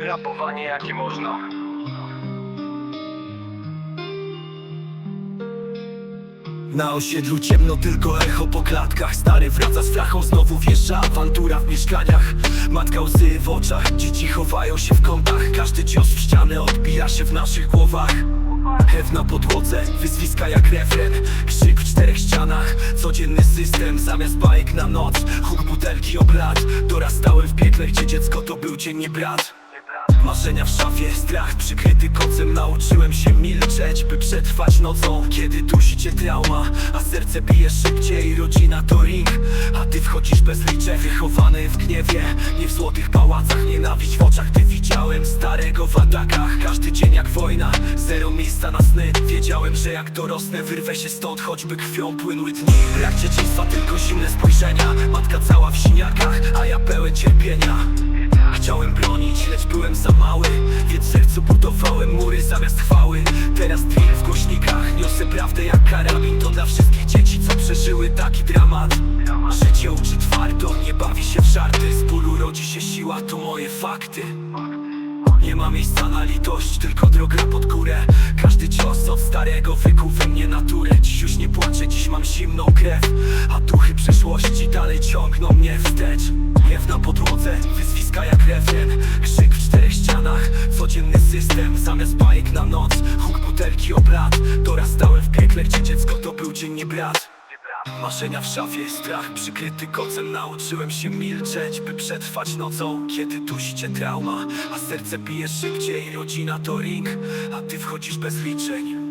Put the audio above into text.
Rapowanie jakie można. Na osiedlu ciemno, tylko echo po klatkach. Stary wraca z flachą, znowu wjeżdża awantura w mieszkaniach. Matka łzy w oczach, dzieci chowają się w kątach. Każdy cios w ścianę odbija się w naszych głowach. Hew na podłodze, wyzwiska jak refren. Krzyk w czterech ścianach, codzienny system. Zamiast bajek na noc, huk butelki oblat. Dorastałem w piekle, gdzie dziecko to był dziennie brat Marzenia w szafie, strach przykryty kocem Nauczyłem się milczeć, by przetrwać nocą. Kiedy dusi cię trauma, a serce bije szybciej. Rodzina to ring, a ty wchodzisz bez liczę Wychowany w gniewie, nie w złotych pałacach. Nienawiść w oczach, ty widziałem starego w atakach. Każdy dzień jak wojna, zero miejsca na sny. Wiedziałem, że jak dorosnę, wyrwę się stąd. Choćby krwią płynły dni. Brak dzieciństwa, tylko zimne spojrzenia. Matka cała w siniakach, za mały Więc sercu budowałem mury zamiast chwały. Teraz drill w głośnikach Niosę prawdę jak karabin. To dla wszystkich dzieci, co przeżyły taki dramat. Życie uczy twardo, nie bawi się w żarty. Z bólu rodzi się siła, to moje fakty. Nie ma miejsca na litość, tylko droga pod górę. Każdy cios od starego wykuł we mnie naturę. Dziś już nie płaczę, dziś mam zimną krew. A duchy przeszłości dalej ciągną mnie wstecz. Gniew na podłodze, wyzwiska jak refren system Zamiast bajek na noc, huk butelki oblat Dorastałem w piekle, gdzie dziecko to był dziennie brat. Marzenia w szafie, strach przykryty kocem. Nauczyłem się milczeć, by przetrwać nocą. Kiedy dusi cię trauma, a serce bije szybciej. Rodzina to ring, a ty wchodzisz bez liczeń